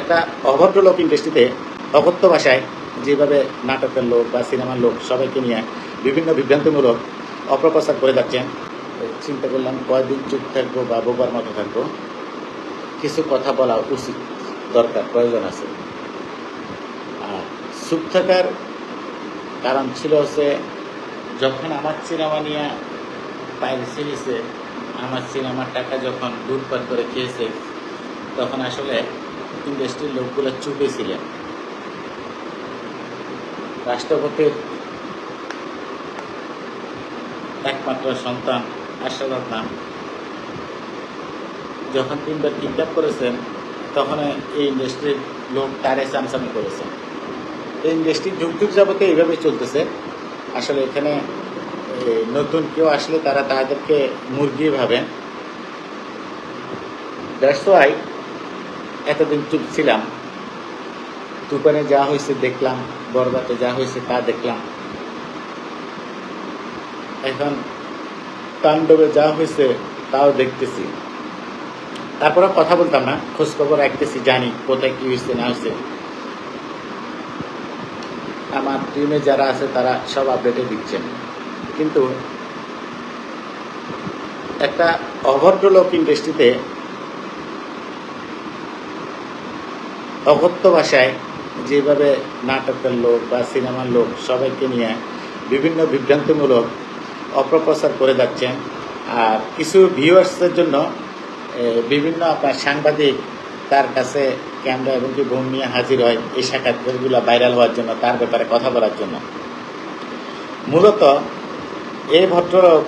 একটা অভদ্র লোক ইন্ডাস্ট্রিতে অকথ্য ভাষায় যেভাবে নাটকের লোক বা সিনেমার লোক সবাইকে নিয়ে বিভিন্ন বিভ্রান্তিমূলক অপপ্রচার করে যাচ্ছেন, চিন্তা করলাম কয়দিন চুপ থাকব বা বোবার মতো থাকব। কিছু কথা বলা উচিত, দরকার, প্রয়োজন আছে। আর চুপ থাকার কারণ ছিল হচ্ছে, যখন আমার সিনেমা নিয়ে পাইরেসি হয়েছে আমার সিনেমার টাকা যখন লুটপাট করে খেয়েছে, তখন আসলে ইন্ডাস্ট্রির লোকগুলো চুপে ছিলেন রাষ্ট্রপতির একমাত্র সন্তান আশাবাদ নাম যখন তিনবার কিডন্যাপ করেছেন, তখন এই ইন্ডাস্ট্রির লোক তারে চামচামি করেছেন এই ইন্ডাস্ট্রি যুগ যুগ যাবতে এইভাবে চলতেছে। আসলে এখানে নতুন কেউ আসলে তারা তাদেরকে মুরগি ভাবেন। দ্যাটস ওয়াই এতদিন চুপ ছিলাম। তুফানে যা হয়েছে দেখলাম বরবাতে যা হয়েছে তা দেখলাম। এখন তাণ্ডবে যা হয়েছে তাও দেখতেছি। তারপরে কথা বলতাম না খোঁজ খবর রাখতেছি, জানি কোথায় কি হয়েছে, না হয়েছে। আমার টিমে যারা আছে তারা সব আপডেটে দিচ্ছেন। কিন্তু একটা অভদ্র লোক ইন্ডাস্ট্রিতে অকথ্য ভাষায় যেভাবে নাটকের লোক বা সিনেমার লোক সবাইকে নিয়ে বিভিন্ন বিভ্রান্তিমূলক অপপ্রচার করে যাচ্ছেন আর কিছু ভিউয়ার্সের জন্য বিভিন্ন আপনার সাংবাদিক তার কাছে ক্যামেরা এবং কি বোম নিয়ে হাজির হয় এই সাক্ষাৎকারগুলো ভাইরাল হওয়ার জন্য, তার ব্যাপারে কথা বলার জন্য। মূলত এই ভদ্রলোক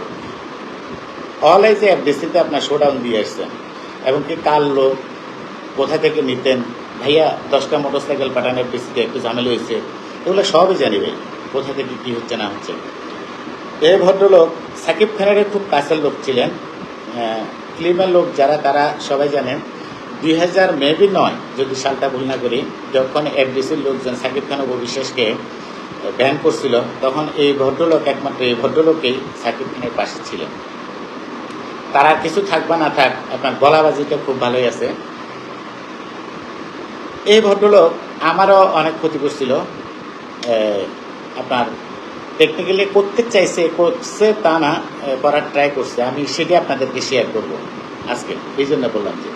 অল এজ এফডিসিতে আপনার শোডাউন দিয়ে আসছেন। এবং কি কার লোক, কোথা থেকে নিতেন ভাইয়া দশটা মোটর সাইকেল পাঠান এফডিসিতে একটু ঝামেলা হয়েছে, এগুলো সবই জানি ভাই কোথা থেকে কি হচ্ছে না হচ্ছে। এই ভদ্রলোক সাকিব খানের খুব কাছের লোক ছিলেন ফিল্মের লোক যারা তারা সবাই জানেন। দুই হাজার মেবি নয়, যদি সালটা ভুল না করি, যখন এফডিসির লোকজন সাকিব খান অবিশ্বাসকে ব্যান করছিল, তখন এই ভদ্রলোক একমাত্র এই ভদ্রলোকেই সাকিব খানের পাশে ছিলেন। তারা কিছু থাক বা না থাক, আপনার গলাবাজিটা খুব ভালোই আছে। এই ভদ্রলোক আমারও অনেক ক্ষতি করছিল আপনার টেকনিক্যালি করতে চাইছে, করছে তা না করার ট্রাই করছে। আমি সেটি আপনাদেরকে শেয়ার করব আজকে। এই জন্য বললাম যে,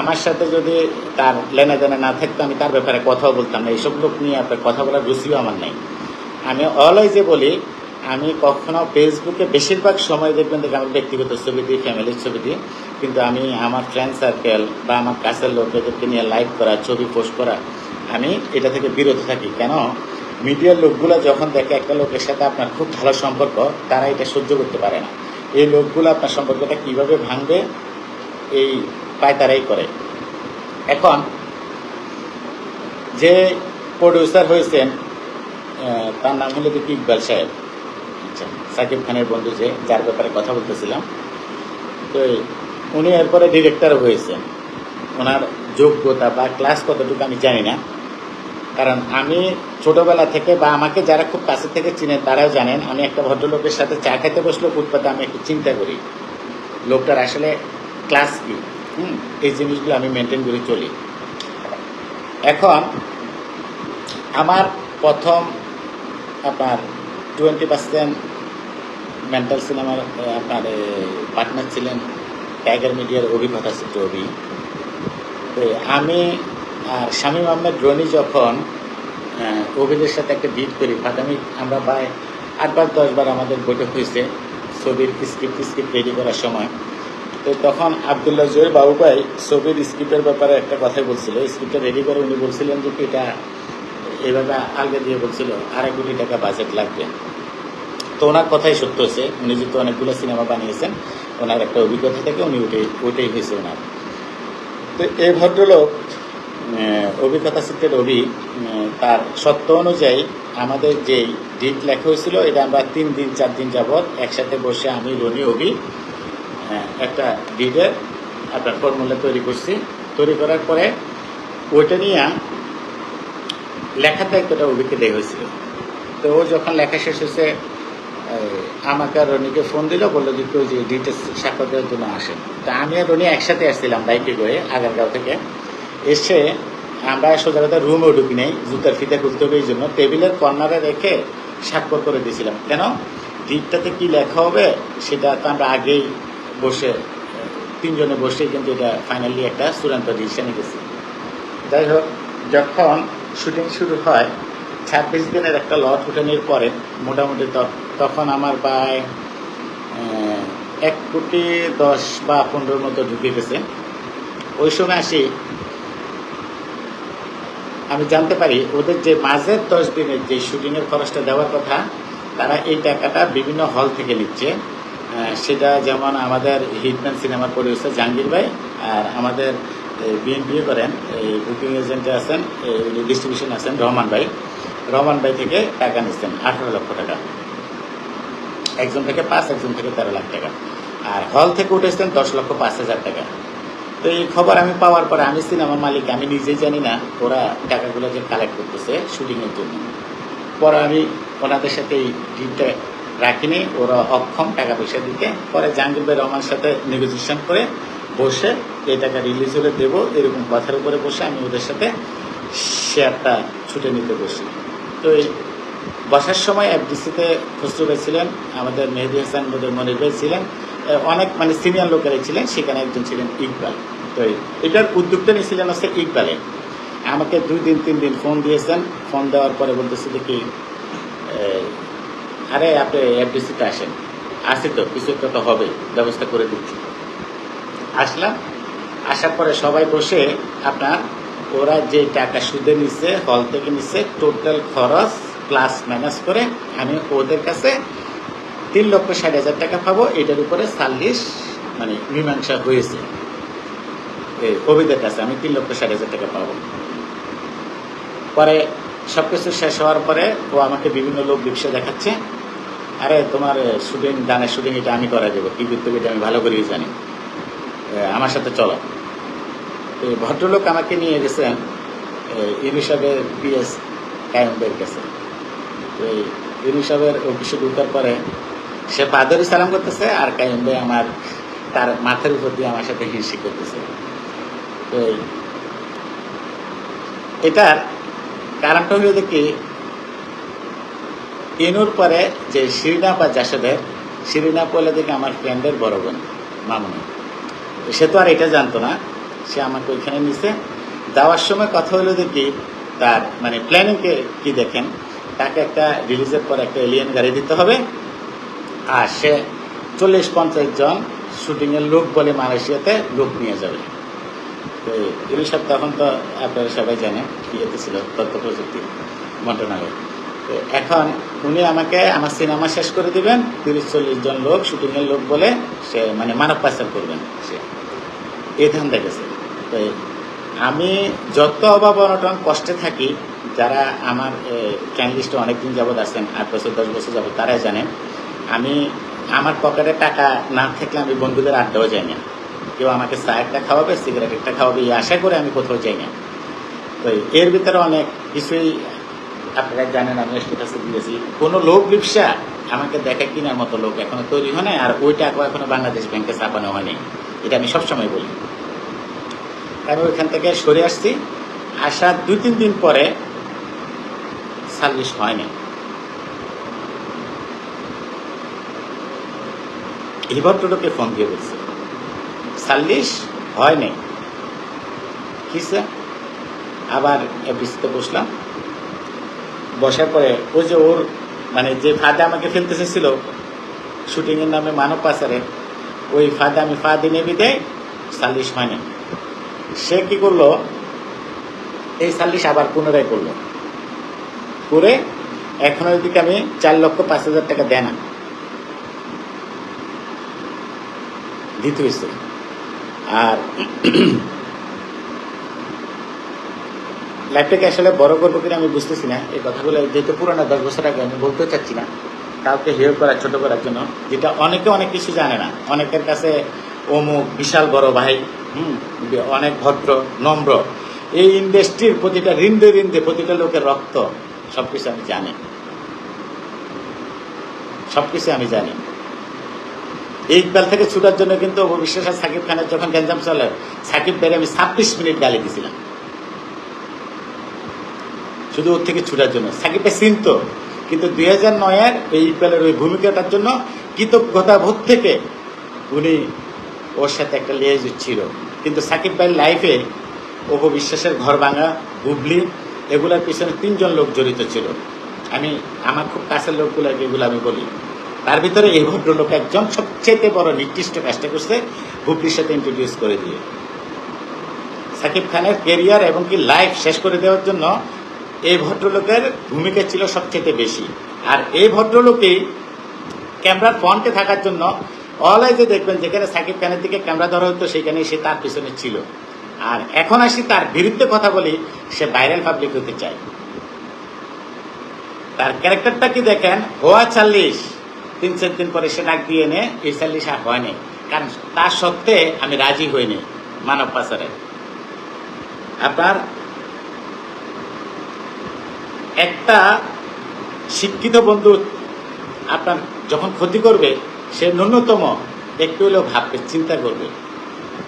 আমার সাথে যদি তার লেনা দেনা না থাকতো, আমি তার ব্যাপারে কথাও বলতাম না। এইসব লোক নিয়ে আপনার কথা বলার রুচিও আমার নেই। আমি অলওয়েজে বলি আমি কখনো ফেসবুকে বেশিরভাগ সময় দেখবেন দেখে আমার ব্যক্তিগত ছবি দিই ফ্যামিলির ছবি দিই কিন্তু আমি আমার ফ্রেন্ড সার্কেল বা আমার কাছের লোকদেরকে নিয়ে লাইভ করা, ছবি পোস্ট করা, আমি এটা থেকে বিরত থাকি। কেন? মিডিয়ার লোকগুলো যখন দেখে একটা লোকের সাথে আপনার খুব ভালো সম্পর্ক, তারা এটা সহ্য করতে পারে না। এই লোকগুলো আপনার সম্পর্কটা কীভাবে ভাঙবে, এই পায় তারাই করে। এখন, যে প্রডিউসার হয়েছেন তার নাম হলো দেখি ইকবাল সাহেব। আচ্ছা সাকিব খানের বন্ধু যে, যার ব্যাপারে কথা বলতেছিলাম। তো উনি এরপরে ডিরেক্টর হয়েছেন। ওনার যোগ্যতা বা ক্লাস কতটুকু আমি জানি না। কারণ আমি ছোটবেলা থেকে বা আমাকে যারা খুব কাছে থেকে চিনেন তারাও জানেন, আমি একটা ভদ্রলোকের সাথে চা খেতে বসলেও ফুটপাতে আমি একটু চিন্তা করি। লোকটার আসলে ক্লাস কি? হুম, এই জিনিসগুলো আমি মেনটেন করে চলি। এখন আমার প্রথম আপনার টোয়েন্টি পার্সেন্ট মেন্টাল সিনেমার আপনার পার্টনার ছিলেন টাইগার মিডিয়ার অভিজ্ঞতা চিত্র অভি তো আমি আর শামীম আহমেদ রনি যখন অভিদের সাথে একটা ডিট করি প্রাথমিক আমরা প্রায় আটবার, দশবার আমাদের বৈঠক হয়েছে ছবির স্ক্রিপ্ট স্ক্রিপ্ট রেডি করার সময়। তো তখন আবদুল্লাহ জয়ের বাবু ভাই ছবির স্ক্রিপ্টের ব্যাপারে একটা কথাই বলছিল। স্ক্রিপ্টটা রেডি করে উনি বলছিলেন যে এটা এইভাবে আলগা দিয়ে বলছিল, আড়াই কোটি টাকা বাজেট লাগবে। তো ওনার কথাই সত্য হয়েছে। উনি যেহেতু অনেকগুলো সিনেমা বানিয়েছেন, ওনার একটা অভিজ্ঞতা থেকে উনি ওটাই ওইটাই হয়েছে ওনার। তো এই ভদ্রলোক অভিজ্ঞতা চিত্রের অভি তার সত্য অনুযায়ী আমাদের যেই ডিট লেখা হয়েছিল, এটা আমরা তিন দিন, চার দিন যাবৎ একসাথে বসে আমি, রনি, অভি একটা ডিটের আপনার ফর্মুলা তৈরি করছি। তৈরি করার পরে ওইটা নিয়ে লেখার একটা দেওয়া হয়েছিল। তো ও যখন লেখা শেষ হয়েছে আমাকে আর রনিকে ফোন দিল, বলল যে কেউ যে ডিটেলস সাক্ষর দেওয়ার জন্য আসেন। তা আমি আর রনি একসাথে আসছিলাম বাইকে করে আগারগাঁও থেকে। এসে আমরা সোজা কথা রুমেও ঢুকি নেই, জুতার ফিতে খুলতে হবে এই জন্য। টেবিলের কর্নারে রেখে স্বাক্ষর করে দিয়েছিলাম। কেন? ডিটটাতে কি লেখা হবে, সেটা তো আমরা আগেই বসে, তিনজনে বসে কিন্তু এটা ফাইনালি একটা চূড়ান্ত ডিসিশনে গেছি যাই হোক, যখন শুটিং শুরু হয়। ছাব্বিশ দিনের একটা লট উঠানোর পরে মোটামুটি তখন আমার প্রায় এক কোটি দশ বা পনেরোর মতো ঢুকে গেছে। ওই সময় আসি, আমি জানতে পারি, ওদের যে মাঝের দশ দিনের যে শুটিংয়ের খরচটা দেওয়ার কথা, তারা এই টাকাটা বিভিন্ন হল থেকে নিচ্ছে। সেটা যেমন আমাদের হিটম্যান সিনেমার প্রডিউসার জাহাঙ্গীর ভাই আর আমাদের বিএনপি করেন, এই বুকিং এজেন্টে আছেন ডিস্ট্রিবিউশন আছেন, রহমান ভাই। রহমান ভাই থেকে টাকা নিচ্ছেন, আঠারো লক্ষ টাকা। একজন থেকে পাঁচ, একজন থেকে তেরো লাখ টাকা। আর হল থেকে উঠেছেন দশ লক্ষ পাঁচ হাজার টাকা। তো এই খবর আমি পাওয়ার পরে আমি সিনেমার মালিক, আমি নিজেই জানি না ওরা টাকাগুলো যে কালেক্ট করতেছে শুটিংয়ের জন্য। পরে আমি ওনাদের সাথে এই ডিলটা রাখিনি, ওরা অক্ষম টাকা পয়সা দিতে। পরে জাহাঙ্গীর ভাই রহমানের সাথে নেগোসিয়েশন করে বসে এই টাকা রিলিজ হলে দেবো, এরকম কথার উপরে বসে আমি ওদের সাথে শেয়ারটা ছুটে নিতে বসি। তো এই বসার সময় এফডিসিতে খসরু ভাই ছিলেন, আমাদের মেহেদি হাসান বোধের মনির ভাই ছিলেন অনেক মানে সিনিয়র লোকেরাই ছিলেন, সেখানে একজন ছিলেন ইকবাল। তো এটার উদ্যোগটা নিয়েছিলেন হচ্ছে ইকবালের আমাকে দুই দিন, তিন দিন ফোন দিয়েছেন ফোন দেওয়ার পরে বলতেছে দেখি আরে আপনি এফডিসিতে আসেন। আসি তো, কিছু একটা তো হবে, ব্যবস্থা করে দিচ্ছি। আসলাম। আসার পরে সবাই বসে আপনার ওরা যে টাকা সুদে নিচ্ছে হল থেকে নিচ্ছে টোটাল খরচ প্লাস ম্যানেজ করে আমি ওদের কাছে তিন লক্ষ ষাট হাজার টাকা পাবো। এটার উপরে সাল্লিশ মানে মীমাংসা হয়েছে। কবিদের কাছে আমি তিন লক্ষ ষাট হাজার টাকা পাবো। পরে সব কিছু শেষ হওয়ার পরে ও আমাকে বিভিন্ন লোক ব্যবসা দেখাচ্ছে। আরে তোমার শুটিং গানের শুটিং এটা আমি করা দেবো। কি এটা আমি ভালো করেই জানি। আমার সাথে চলা। তো ভদ্রলোক আমাকে নিয়ে গেছেন ইউনিসেফের পিএস কায়ুমের কাছে। তো ইউনিসেফের অফিসে ঢুকার পরে সে পাদরি সালাম করতেছে আর কায়ুম ভাই আমার, তার মাথার উপর দিয়ে আমার সাথে হিংসি করতেছে। তো এটার কারণটা হলো দেখি ইনুর পরে যে শিরিনা বা জাসদের, শিরিনা পলে দেখি আমার ফ্রেন্ডের বড় বোন, মামুনি। সে তো আর এটা জানতো না। সে আমাকে ওইখানে নিছে। যাওয়ার সময় কথা হলো যে কি, তার মানে প্ল্যানিংকে কি দেখেন, তাকে একটা রিলিজের পর একটা এলিয়েন গাড়ি দিতে হবে। আর সে চল্লিশ পঞ্চাশ জন শুটিংয়ের লোক বলে মালয়েশিয়াতে লোক নিয়ে যাবে। তো ইলিশাব তখন তো আপনারা সবাই জানে জানেন ইয়েতে ছিল, তথ্য প্রযুক্তি মন্ত্রণালয়। তো এখন উনি আমাকে আমার সিনেমা শেষ করে দিবেন, তিরিশ চল্লিশ জন লোক শুটিংয়ের লোক বলে সে মানে মানব পাচার করবেন। এই ধান দেখেছে তো আমি যত অভাব অনটন কষ্টে থাকি, যারা আমার ফ্যান লিস্টে অনেকদিন যাবৎ আছেন, আট বছর, দশ বছর যাবৎ, তারাই জানেন, আমি আমার পকেটে টাকা না থাকলে আমি বন্ধুদের আড্ডাও যাই না। কেউ আমাকে চা একটা খাওয়াবে সিগারেট একটা খাওয়াবে, এই আশা করে আমি কোথাও যাই না। তো এর ভিতরে অনেক কিছুই আপনারা জানেন আমি স্ট্যাটাসে দিয়েছি। কোনো লোক ব্যবসা আমাকে দেখা কেনার মতো লোক এখনও তৈরি হয় নাই, আর ওই টাকা এখনও বাংলাদেশ ব্যাংকে চাপানো হয়নি এটা আমি সবসময় বলি। আমি ওইখান থেকে সরে আসছি। আসার দুই, তিন দিন পরে সার্ভিস হয়নি। এই ফোন দিয়ে বলছে সাল্লিশ হয় নাই কিসে আবার এফডিসিতে বসলাম। বসার পরে ওই যে ওর মানে যে ফাঁদে আমাকে ফেলতে চেয়েছিল শুটিংয়ের নামে মানব পাচারে ওই ফাঁদে আমি ফাঁদে নেবে দেয় সাল্লিশ হয় নাই সে কি করল? এই সাল্লিশ আবার পুনরায় করল। করে এখন দিকে আমি চার লক্ষ পাঁচ হাজার টাকা দেয় না। দিতে হয়েছে। আর লাইফটাকে আসলে বড় করব কিনা আমি বুঝতেছি না। এই কথাগুলো যেহেতু পুরোনো দশ বছর আগে আমি বলতে চাচ্ছি না। কাউকে হেয় করা, ছোট করার জন্য, যেটা অনেকে অনেক কিছু জানে না। অনেকের কাছে অমুক বিশাল বড় ভাই অনেক ভদ্র, নম্র। এই ইন্ডাস্ট্রির প্রতিটা রিন্দে রিন্দে, প্রতিটা লোকের রক্ত সব কিছু আমি জানি। সব কিছু আমি জানি। ইকবাল থেকে ছুটার জন্য কিন্তু অবিশ্বাস আর সাকিব খানের যখন গ্যাঞ্জাম চলে, সাকিব ভাইয়ের আমি ছাব্বিশ মিনিট গালি দিছিলাম। শুধু ওর থেকে ছুটার জন্য। সাকিবকে চিনত, কিন্তু দুই হাজার নয়ের এই ইকবালের ওই ভূমিকাটার জন্য কৃতজ্ঞতা বোধ থেকে উনি ওর সাথে একটা লিয়েজ ছিল কিন্তু সাকিব ভাইয়ের লাইফে অপবিশ্বাসের ঘর ভাঙা বুবলি এগুলোর পিছনে তিনজন লোক জড়িত ছিল। আমি, আমার খুব কাছের লোকগুলোকে এগুলো আমি বলি। তার ভিতরে এই ভদ্রলোক একজন সবচেয়ে বড় নির্দিষ্ট কাজটা করছে বুবলির সাথে ইন্ট্রোডিউস করে দিয়ে। সাকিব খানের কেরিয়ার এবং কি লাইফ শেষ করে দেওয়ার জন্য এই ভদ্রলোকের ভূমিকা ছিল সবচেয়ে বেশি। আর এই ভদ্রলোকেই ক্যামেরার ফ্রন্টে থাকার জন্য অলওয়েজে দেখবেন যেখানে সাকিব খানের দিকে ক্যামেরা ধরা হতো, সেখানে সে তার পিছনে ছিল। আর এখন আসি তার বিরুদ্ধে কথা বলি, সে ভাইরাল পাবলিক হতে চায়। তার ক্যারেক্টারটা কি দেখেন? হওয়া চাল্লিশ। তিন চার দিন পরে সে ডাক দিয়ে নে এই চাল্লিশ আর হয়নি কারণ তার সত্ত্বে আমি রাজি হইনি মানব পাচারে। আপনার একটা শিক্ষিত বন্ধু আপনার যখন ক্ষতি করবে সে ন্যূনতম একটু হলেও ভাববে, চিন্তা করবে।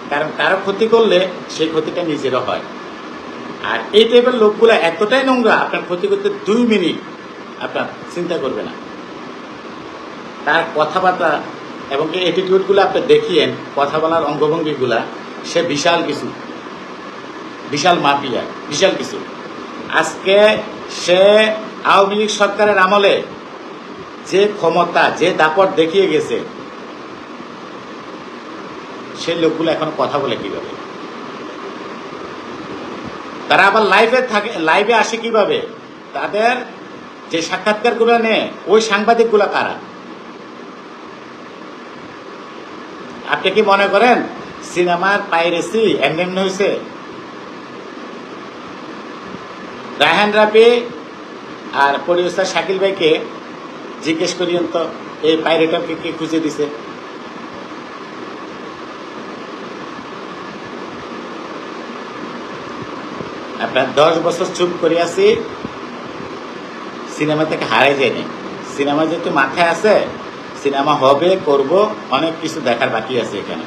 কারণ কারও ক্ষতি করলে সেই ক্ষতিটা নিজেরও হয়। আর এই টাইপের লোকগুলো এতটাই নোংরা, আপনার ক্ষতি করতে দুই মিনিট আপনার চিন্তা করবে না। তার কথাবার্তা এবং এই অ্যাটিটিউডগুলো আপনি দেখিয়েন, কথা বলার অঙ্গভঙ্গিগুলা, সে বিশাল কিছু। বিশাল মাফিয়া, বিশাল কিছু। আজকে সে আওয়ামী লীগ সরকারের আমলে যে ক্ষমতা, যে দাপট দেখিয়ে গেছে, সেই লোকগুলো এখন কথা বলে কীভাবে? তারা আবার লাইভে থাকে লাইভে আসে কীভাবে? তাদের যে সাক্ষাৎকারগুলো নেয়, ওই সাংবাদিকগুলো কারা? আপনি কি মনে করেন সিনেমার পাইরেসি এমনি এমনি হয়েছে? রায়হান রাফি আর প্রডিউসার শাকিল ভাইকে জিজ্ঞেস করিয়েন তো এই পাইরেটারকে কে খুঁজে দিছে? আপনার দশ বছর চুপ করে আছি সিনেমা থেকে হারাই যায়নি সিনেমা যেহেতু মাথায় আছে, সিনেমা হবে, করব, অনেক কিছু দেখার বাকি আছে এখানে।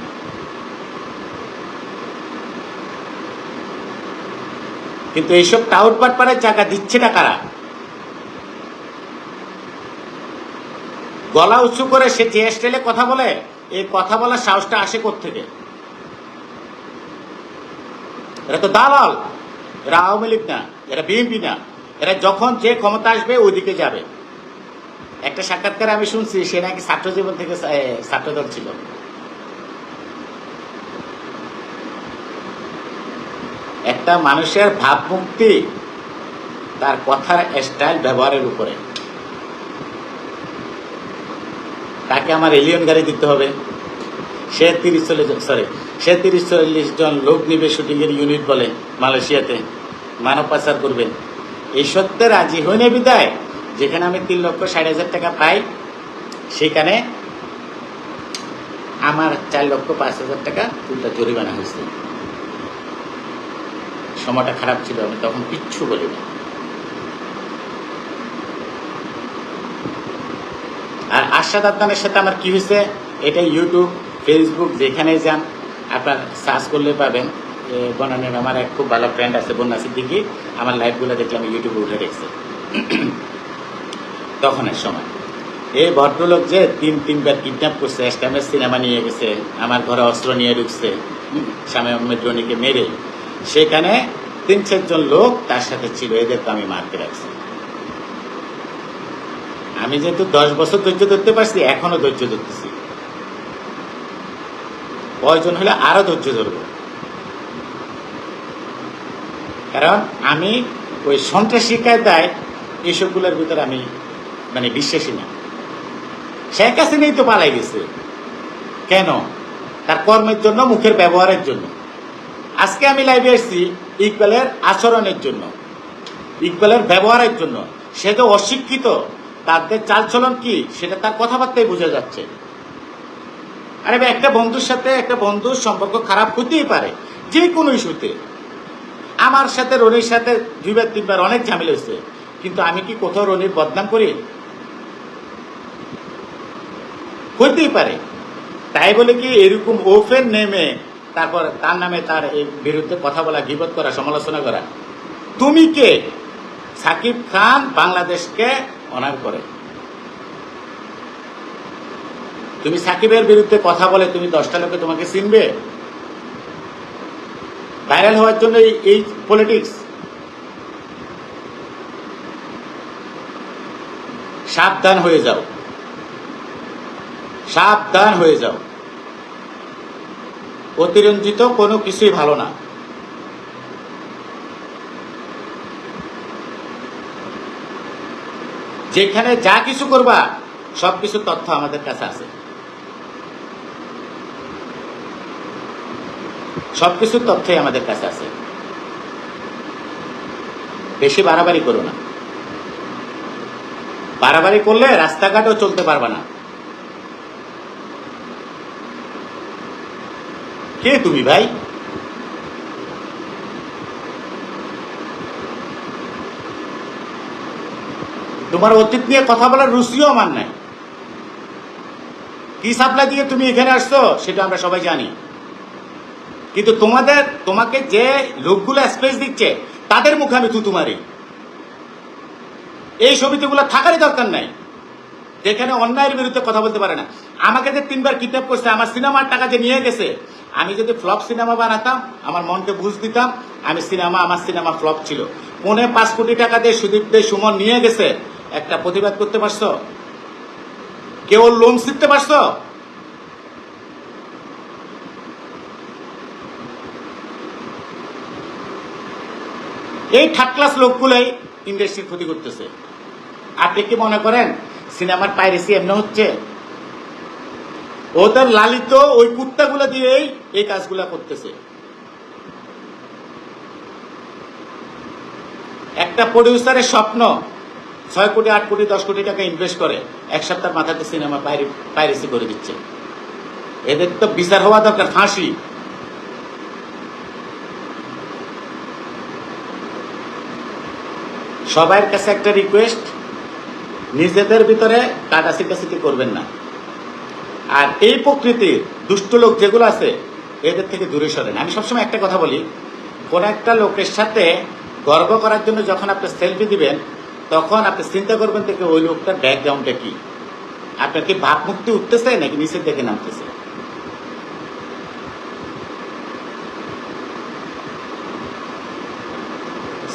কিন্তু এইসব টাউট পাটপাড়ের জায়গা দিচ্ছে না কারা? গলা উঁচু করে সে যে স্টাইলে কথা বলে? এই কথা বলার সাহসটা আসে থেকে এরা তো দালাল। এরা আওয়ামী লীগ না, এরা বিএনপি না। এরা যখন যে ক্ষমতা আসবে ওইদিকে যাবে। একটা সাক্ষাৎকারে আমি শুনছি, সে নাকি ছাত্র জীবন থেকে ছাত্রদল ছিল। একটা মানুষের ভাবমুক্তি তার কথার স্টাইল ব্যবহারের উপরে। তাকে আমার এলিয়ন গাড়ি দিতে হবে। সে তিরিশ চল্লিশ সরি সে তিরিশ চল্লিশ জন লোক নিবে শুটিংয়ের ইউনিট বলে মালয়েশিয়াতে। মানব পাচার করবেন। এই সত্যে রাজি হইনে বিদায়। যেখানে আমি তিন লক্ষ ষাট হাজার টাকা পাই, সেখানে আমার চার লক্ষ পাঁচ হাজার টাকা উল্টা জরিমানা হয়েছে। সময়টা খারাপ ছিল, আমি তখন কিচ্ছু বলি আশাদ আদনানের সাথে আমার কি হয়েছে এটা ইউটিউব ফেসবুক যেখানে যান, আপনার সার্চ করলে পাবেন। বনানীর আমার এক খুব ভালো ফ্রেন্ড আছে, বন্যা সিদ্দিকি। আমার লাইভগুলো দেখলে আমি ইউটিউবে উঠে রেখেছি তখনের সময়। এই ভদ্রলোক যে তিন, তিনবার কিডন্যাপ করছে এস্টামের সিনেমা নিয়ে গেছে, আমার ঘরে অস্ত্র নিয়ে ঢুকছে স্বামী আহমেদ রনিকে মেরে সেখানে তিন, চারজন লোক তার সাথে ছিল, এদেরকে আমি মারতে রাখছি। আমি যেহেতু দশ বছর ধৈর্য ধরতে পারছি, এখনও ধৈর্য ধরতেছি। প্রয়োজন হলে আরও ধৈর্য ধরব? কারণ আমি ওই সন্ত্রাসী কায়দায় এইসবগুলোর ভিতরে আমি মানে বিশ্বাসী না। শেখ হাসিনাই তো পালাই গেছে। কেন? তার কর্মের জন্য, মুখের ব্যবহারের জন্য। আজকে আমি লাইভে এসেছি ইকবালের আচরণের জন্য ইকবালের ব্যবহারের জন্য। সে তো অশিক্ষিত। তাদের চালচলন কি? সেটা তার কথাবার্তায় বোঝা যাচ্ছে। আরে একটা বন্ধুর সাথে একটা বন্ধুর সম্পর্ক খারাপ হতেই পারে, যে কোনো ইস্যুতে। আমার সাথে, রনির সাথে দুইবার, তিনবার অনেক ঝামেলা হয়েছে, কিন্তু আমি কি কোথাও রনির বদনাম করি? হতেই পারে। তাই বলে কি এরকম ওপেন নেমে তারপর তার নামে তার বিরুদ্ধে কথা বলা, গিবত করা, সমালোচনা করা। তুমি কে? সাকিব খান বাংলাদেশকে অনার করে। তুমি সাকিবের বিরুদ্ধে কথা বলে তুমি দশটা লোকে তোমাকে চিনবে? ভাইরাল হওয়ার জন্য এই- এই পলিটিক্স সাবধান হয়ে যাও। সাবধান হয়ে যাও। অতিরঞ্জিত কোনো কিছুই ভালো না। যেখানে যা কিছু করবা, সব কিছু তথ্য আমাদের কাছে আছে। সব কিছুর তথ্যই আমাদের কাছে আছে। বেশি বাড়াবাড়ি করো না। বাড়াবাড়ি করলে রাস্তাঘাটও চলতে পারবে না। কে তুমি ভাই? তোমার অতীত নিয়ে কথা বলার রুচিও আমার নাই। কি সাপ্লাই দিয়ে তুমি এখানে আসছো, সেটা আমরা সবাই জানি। কিন্তু তোমাদের, তোমাকে যে লোকগুলো স্পেস দিচ্ছে, তাদের মুখে আমি থুতু মারি। এই সমিতিগুলো থাকারই দরকার নাই। যেখানে অন্যায়ের বিরুদ্ধে কথা বলতে পারে না। আমাকে যে তিনবার কিডন্যাপ করছে, আমার সিনেমার টাকা যে নিয়ে গেছে, আমি যদি ফ্লপ সিনেমা বানাতাম, আমার মনকে বুঝ দিতাম, আমি সিনেমা, আমার সিনেমা ফ্লপ ছিল। পৌনে পাঁচ কোটি টাকা দিয়ে সুদীপ দে সুমন নিয়ে গেছে একটা প্রতিবাদ করতে পারছ? কেউ লোন শিখতে পারছ? এই থার্ড ক্লাস লোকগুলোই ইন্ডাস্ট্রির ক্ষতি করতেছে। আপনি কি মনে করেন সিনেমার পাইরেসি এমনি হচ্ছে? ওদের লালিত ওই কুত্তাগুলো দিয়েই এই কাজগুলা করতেছে। একটা প্রডিউসারের স্বপ্ন ছয় কোটি, আট কোটি, দশ কোটি টাকা ইনভেস্ট করে, এক সপ্তাহ মাথাতে সিনেমা পাইরেসি করে দিচ্ছে। এদের তো বিচার হওয়া দরকার, ফাঁসি। সবার কাছে একটা রিকোয়েস্ট নিজেদের ভিতরে কাটা সিটাসিটি করবেন না। আর এই প্রকৃতির দুষ্ট লোক যেগুলো আছে, এদের থেকে দূরে সরেন। আমি সবসময় একটা কথা বলি, কোন একটা লোকের সাথে গর্ব করার জন্য যখন আপনি সেলফি দিবেন তখন আপনি চিন্তা করবেন থেকে ওই লোকটার ব্যাকগ্রাউন্ডটা কি? আপনার কি ভাব ভাবমুক্তি উঠতেছে নাকি নিচের দিকে নামতেছে?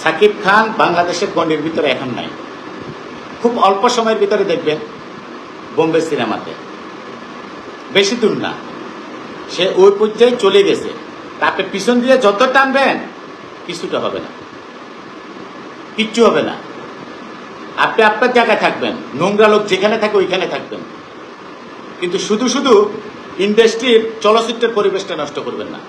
সাকিব খান বাংলাদেশের গণ্ডির ভিতরে এখন নাই। খুব অল্প সময়ের ভিতরে দেখবেন বোম্বে সিনেমাতে। বেশি দূর না। সে ওই পর্যায়ে চলে গেছে। তাকে পিছন দিয়ে যত টানবেন, কিছুটা হবে না। কিচ্ছু হবে না। আপনি আপনার জায়গায় থাকবেন। নোংরা লোক যেখানে থাকে ওইখানে থাকবেন। কিন্তু শুধু শুধু ইন্ডাস্ট্রির চলচ্চিত্রের পরিবেশটা নষ্ট করবেন না।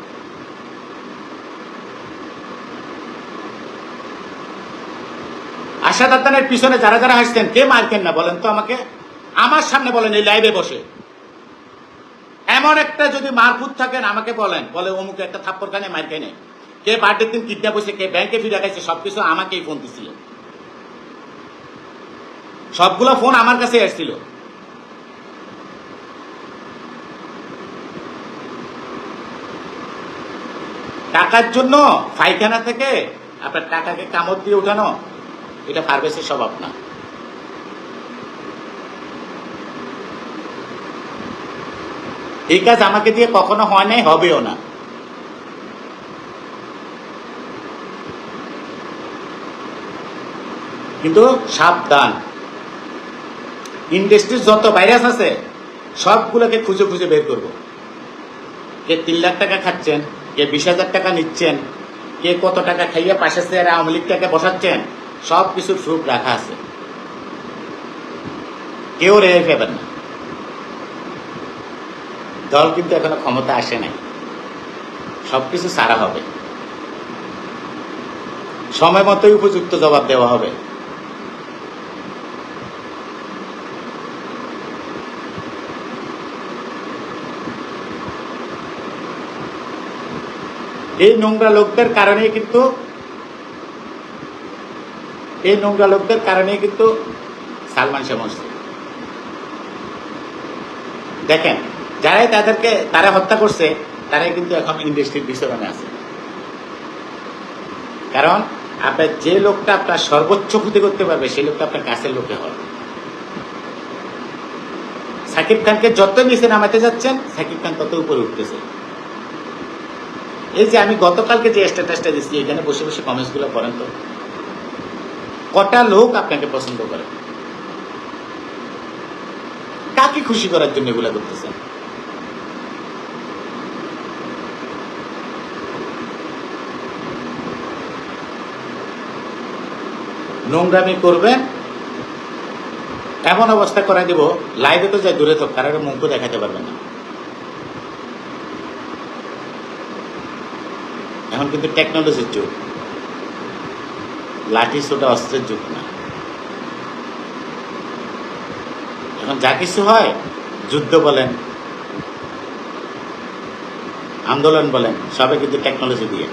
আশা দাতানের পিছনে যারা যারা হাসছেন, কে মারকেন না বলেন তো আমাকে? আমার সামনে বলেন, এই লাইভে বসে। এমন একটা যদি মারফুট থাকেন, আমাকে বলেন। বলে অমুকে একটা থাপ্পর খানে মার খানে কে বার্থডের দিন কিডন্যাপ হয়েছে কে ব্যাংকে ফিরে গেছে, সবকিছু আমাকেই ফোন দিছিল সবগুলো ফোন আমার কাছে এসেছিল। টাকার জন্য পায়খানা থেকে আপনার টাকাকে কামড় দিয়ে উঠানো, এটা ফার্মেসির স্বভাব না। এই কাজ আমাকে দিয়ে কখনো হয় নাই, হবেও না। কিন্তু সাবধান। ইন্ডাস্ট্রির যত ভাইরাস আছে, সবগুলোকে খুঁজে খুঁজে বের করব। কে তিন লাখ টাকা খাচ্ছেন, কে বিশ হাজার টাকা নিচ্ছেন, কে কত টাকা খাইয়ে পাশে চেয়ারে আওয়ামী লীগটাকে বসাচ্ছেন সব কিছুর সুখ রাখা আছে। কেউ রেহাই পাবেন না। দল কিন্তু এখনও ক্ষমতা আসে নাই। সব কিছু সারা হবে। সময় মতোই উপযুক্ত জবাব দেওয়া হবে। এই নোংরা লোকদের কারণে কিন্তু, এই নোংরা লোকদের কারণে কিন্তু সালমান শাহ দেখেন, যারাই তাদেরকে, তারা হত্যা করছে, তারাই কিন্তু এখন ইন্ডাস্ট্রির বিচরণে আছে। কারণ আপনার যে লোকটা আপনার সর্বোচ্চ ক্ষতি করতে পারবে, সেই লোকটা আপনার কাছের লোকে হবে। সাকিব খানকে যত নিচে নামাতে যাচ্ছেন, সাকিব খান তত উপরে উঠতেছে। এই যে আমি গতকালকে যে স্ট্যাটাসটা দিচ্ছি এখানে বসে বসে কমেন্টসগুলো করেন তো। কটা লোক আপনাকে পছন্দ করে? কাকে খুশি করার জন্য এগুলা করতেছেন? নোংরামি করবেন এমন অবস্থা করাই দেব লাইভে তো যাই, দূরে থাক কারণ মুখ দেখাতে পারবেন না। এখন কিন্তু টেকনোলজির যুগ। লাঠি ছোটা অস্ত্রের যুগ না। এখন যা কিছু হয়, যুদ্ধ বলেন, আন্দোলন বলেন, সবে কিন্তু টেকনোলজি দিয়ে।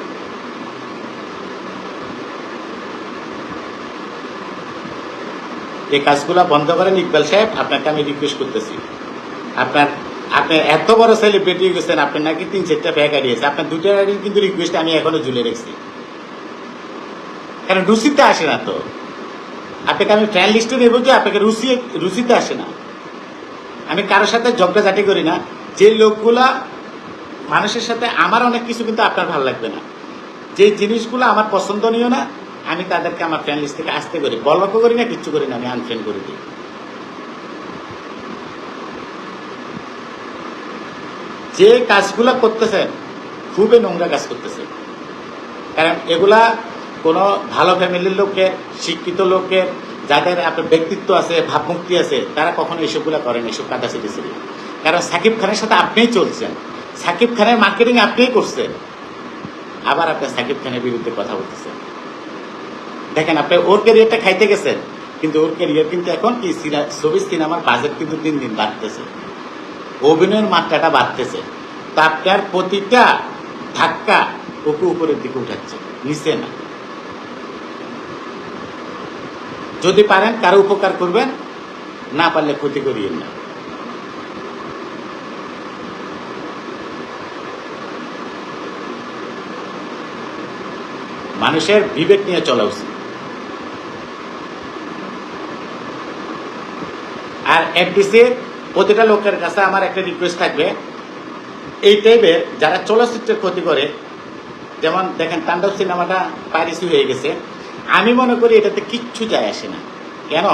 এই কাজগুলো বন্ধ করেন ইকবাল সাহেব, আপনাকে আমি রিকোয়েস্ট করতেছি। আপনার আপনার এত বড় সেলিব্রিটি গেছেন আপনার নাকি তিন চারটা ব্যাগ আড়িয়েছে আপনার দুটো আইডি কিন্তু রিকোয়েস্ট আমি এখনও ঝুলে রেখেছি। কারণ রুচিতে আসে না তো? আপনাকে আমি ফ্যান লিস্টে নেব যে আপনাকে রুচি, রুচিতে আসে না। আমি কারোর সাথে ঝগড়াঝাটি করি না। যে লোকগুলা মানুষের সাথে আমার অনেক কিছু কিন্তু আপনার ভালো লাগবে না। যে জিনিসগুলো আমার পছন্দনীয় না, আমি তাদেরকে আমার ফ্রেন্ড লিস্ট থেকে আসতে করি। বলব করি না, কিচ্ছু করি না, আমি আনফ্রেন্ড করে দিই। যে কাজগুলো করতেছেন খুবই নোংরা কাজ করতেছে। কারণ এগুলা কোনো ভালো ফ্যামিলির লোকের শিক্ষিত লোকের যাদের আপনার ব্যক্তিত্ব আছে ভাবমুক্তি আছে, তারা কখনো এসবগুলো করেন, এসব কাদা সিটি সিটি কারণ সাকিব খানের সাথে আপনিই চলছেন। সাকিব খানের মার্কেটিং আপনিই করছেন। আবার আপনি সাকিব খানের বিরুদ্ধে কথা বলতেছেন। দেখেন, আপনি ওর ক্যারিয়ারটা খাইতে গেছেন, কিন্তু ওর ক্যারিয়ার কিন্তু এখন কি ছবি সিনেমার বাজেট কিন্তু দিন দিন বাড়তেছে। অভিনয়ের মাত্রাটা বাড়তেছে। তাপটার প্রতিটা ধাক্কা ওকে উপরের দিকে উঠাচ্ছে, নিচে না। যদি পারেন, কারও উপকার করবেন, না পারলে ক্ষতি করিয়েন না। মানুষের বিবেক নিয়ে চলা উচিত। আর এফডিসির প্রতিটা লোকের কাছে আমার একটা রিকোয়েস্ট থাকবে। এই টাইপের যারা চলচ্চিত্রের ক্ষতি করে, যেমন দেখেন তাণ্ডব সিনেমাটা পাইরেসি হয়ে গেছে, আমি মনে করি এটাতে কিচ্ছু যায় আসে না। কেন?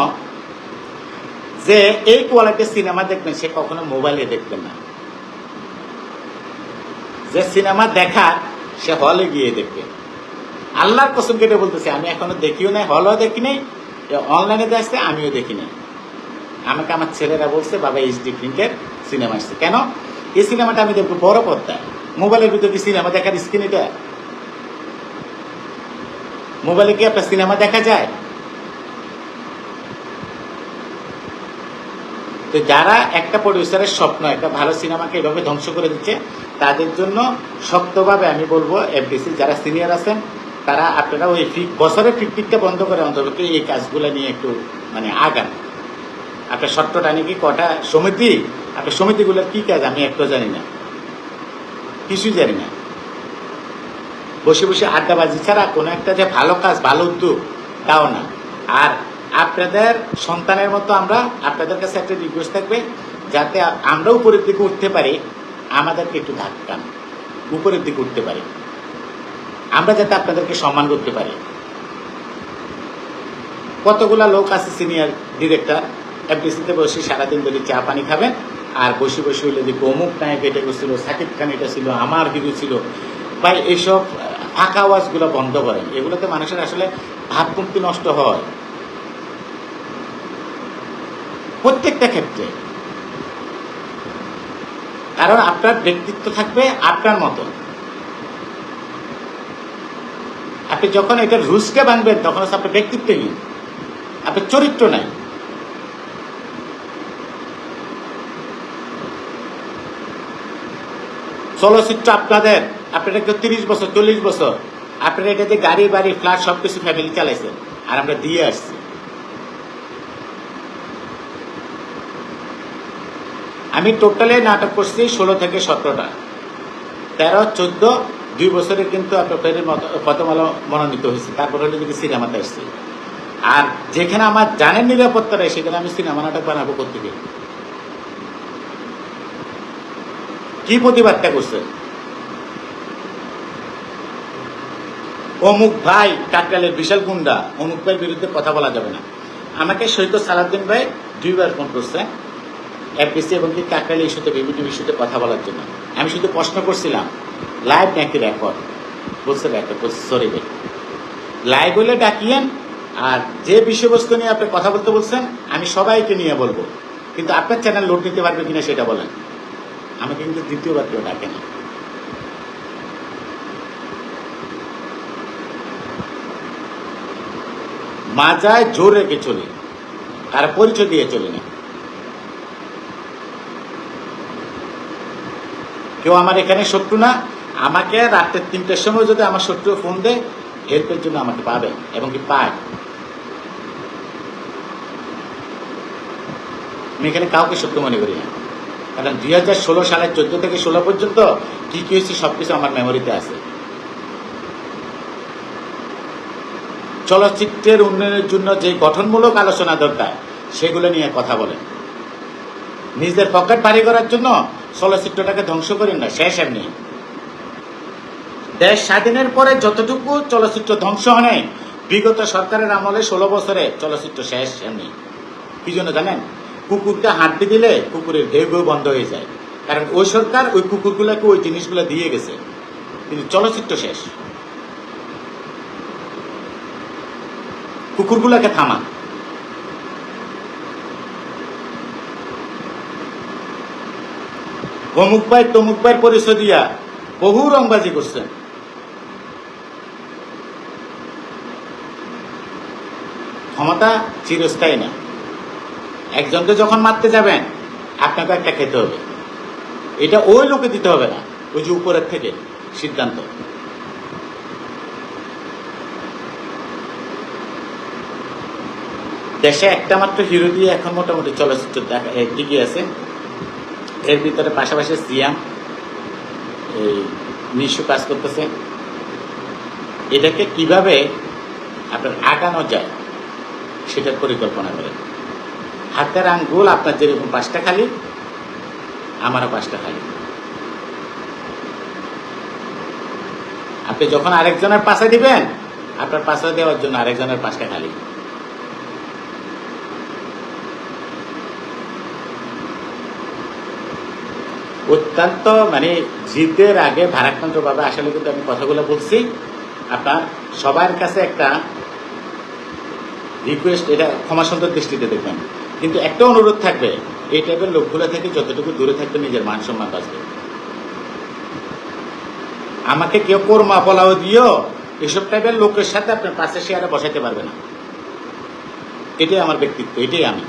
যে এই কোয়ালিটির সিনেমা দেখবেন, সে কখনো মোবাইলে দেখবেন না। যে সিনেমা দেখা সে হলে গিয়ে দেখবে। আল্লাহর কসম কেটে বলতেছে, আমি এখনও দেখিও নাই হলও দেখি নাই অনলাইনে আসছে আমিও দেখি নাই। আমাকে আমার ছেলেরা বলছে, বাবা, এইচডি প্রিন্টের সিনেমা আসছে। কেন? এই সিনেমাটা আমি দেখব বড় পর্দায়। মোবাইলের ভিতরে কি সিনেমা দেখার স্ক্রিন এটা। মোবাইলে কি আপনার সিনেমা দেখা যায়? তো যারা একটা প্রডিউসারের স্বপ্ন, একটা ভালো সিনেমাকে এভাবে ধ্বংস করে দিচ্ছে, তাদের জন্য শক্তভাবে আমি বলব এফডিসি যারা সিনিয়র আছেন, তারা আপনারা ওই বছরের ফিফটিকটা বন্ধ করে অন্তত এই কাজগুলো নিয়ে একটু মানে আগান। আপনার শর্তটা নাকি? কটা সমিতি? আপনার সমিতিগুলোর কি কাজ? আমি একটু জানি না। কিছুই জানি না। বসে বসে আড্ডাবাজি ছাড়া কোনো একটা যে ভালো কাজ, ভালো উদ্যোগ, তাও না। আর আপনাদের সন্তানের মতো আমরা আপনাদের কাছে একটা রিকোয়েস্ট থাকবে, যাতে আমরা উপরের দিকে উঠতে পারি, আমাদেরকে একটু ধাক্কান উপরের দিকে উঠতে পারি। আমরা যাতে আপনাদেরকে সম্মান করতে পারি। কতগুলা লোক আছে সিনিয়র ডিরেক্টর এফডিসিতে বসে সারাদিন ধরে চা পানি খাবেন। আর বসে বসে হইলে যে অমুক নায়ক এটা ছিল সাকিব খান এটা ছিল, আমার হিরো ছিল। ভাই, এইসব ফাঁকা আওয়াজগুলো বন্ধ করেন। এগুলোতে মানুষের আসলে ভাবমুক্তি নষ্ট হয়। প্রত্যেকটা ক্ষেত্রে। কারণ আপনার ব্যক্তিত্ব থাকবে আপনার মতো আপনি যখন এটা রুলসটা ভাঙবেন তখন আপনার ব্যক্তিত্বহীন আপনার চরিত্র নাই। চলচ্চিত্র আপনাদের, আপনারা কেউ তিরিশ বছর, চল্লিশ বছর, আপনারা এটাতে গাড়ি, বাড়ি ফ্ল্যাট সবকিছু ফ্যামিলি চালাইছেন আর আমরা দিয়ে আসছি। আমি টোটালে নাটক করছি ষোলো থেকে সতেরোটা। তেরো, চোদ্দ, দুই বছরে কিন্তু আপনার প্রথমালো মনোনীত হয়েছে। তারপর হলে সিনেমাতে আসছে। আর যেখানে আমার জানের নিরাপত্তা নেই সেখানে আমি সিনেমা নাটক বানাবো করতে গিয়ে কি প্রতিবাদটা করছে? অমুক ভাই কাকরালের বিশাল গুন্ডা অমুক ভাইয়ের বিরুদ্ধে কথা বলা যাবে না। আমাকে সৈকত সালাউদ্দিন ভাই দুইবার ফোন করছেন এফবিসি এবং কি কাকরালি ইস্যুতে বিভিন্ন ইস্যুতে কথা বলার জন্য। আমি শুধু প্রশ্ন করছিলাম, লাইভ নাকি রেকর্ড বলছে রেকর্ড বলছে সরি ভাই। লাইভ হলে ডাকিয়েন, আর যে বিষয়বস্তু নিয়ে আপনি কথা বলতে বলছেন, আমি সবাইকে নিয়ে বলব। কিন্তু আপনার চ্যানেল লোড নিতে পারবে কিনা সেটা বলেন। আমাকে কিন্তু দ্বিতীয়বার কেউ ডাকে না। মাজায় জোর রেখে চলি আর পরিচয় দিয়ে চলি না। কেউ আমার এখানে শত্রু না, আমাকে রাত্রে তিনটের সময় যদি আমার শত্রু ফোন দেয়, হেল্পের জন্য আমাকে পাবে এবং কি পায়। আমি এখানে কাউকে শত্রু মনে করি না। কারণ দুই হাজার ষোলো সালের চোদ্দ থেকে ষোলো পর্যন্ত কি কি হয়েছে সব কিছু আমার মেমোরিতে আছে। চলচ্চিত্রের উন্নয়নের জন্য যে গঠনমূলক আলোচনা দরকার, সেগুলো নিয়ে কথা বলেন। নিজের পকেট ভারী করার জন্য চলচ্চিত্রটাকে ধ্বংস করেন না, শেষ এমনি। দেশ স্বাধীনের পরে যতটুকু চলচ্চিত্র ধ্বংস হয় বিগত সরকারের আমলে ষোলো বছরে চলচ্চিত্র শেষ এমনি। কি জন্য জানেন? কুকুরকে হাঁটতে দিলে কুকুরের ঢেউ ঢেউ বন্ধ হয়ে যায়। কারণ ওই সরকার ওই কুকুরগুলোকে ওই জিনিসগুলো দিয়ে গেছে। কিন্তু চলচ্চিত্র শেষ। কুকুরগুলোকে থামা। অমুক ভাই তমুক ভাইয়ের পরিচয় দিয়া বহু রংবাজি করছেন ক্ষমতা চিরস্থায়ী না। একজনকে যখন মারতে যাবেন আপনাকে একটা খেতে হবে। এটা ওই লোকে দিতে হবে না। ওই যে উপরের থেকে সিদ্ধান্ত। দেশে একটা মাত্র হিরো দিয়ে এখন মোটামুটি চলচ্চিত্র দেখা টিকে আছে। এর ভিতরে পাশাপাশি সিয়াম, এই নিশু কাজ করতেছে। এটাকে কীভাবে আপনার আগানো যায়, সেটার পরিকল্পনা করেন। হাতের আঙ্গুল আপনার যেরকম পাঁচটা খালি, আমারও পাঁচটা খালি। আপনি যখন আরেকজনের পাশে দিবেন, আপনার পাশে দেওয়ার জন্য আরেকজনের পাঁচটা খালি। অত্যন্ত মানে জিদের আগে ভারাক্রান্তভাবে আসলে কিন্তু আমি কথাগুলো বলছি। আপনার সবার কাছে একটা রিকোয়েস্ট এটা ক্ষমাসন্দর দৃষ্টিতে দেখবেন। কিন্তু একটা অনুরোধ থাকবে, এই টাইপের লোকগুলো থেকে যতটুকু দূরে থাকবে নিজের মান সম্মান বাঁচবে। আমাকে কেউ কোরমা পোলাও দিও এসব টাইপের লোকের সাথে আপনার পাশে শেয়ারে বসাইতে পারবে না। এটাই আমার ব্যক্তিত্ব, এটাই আমি।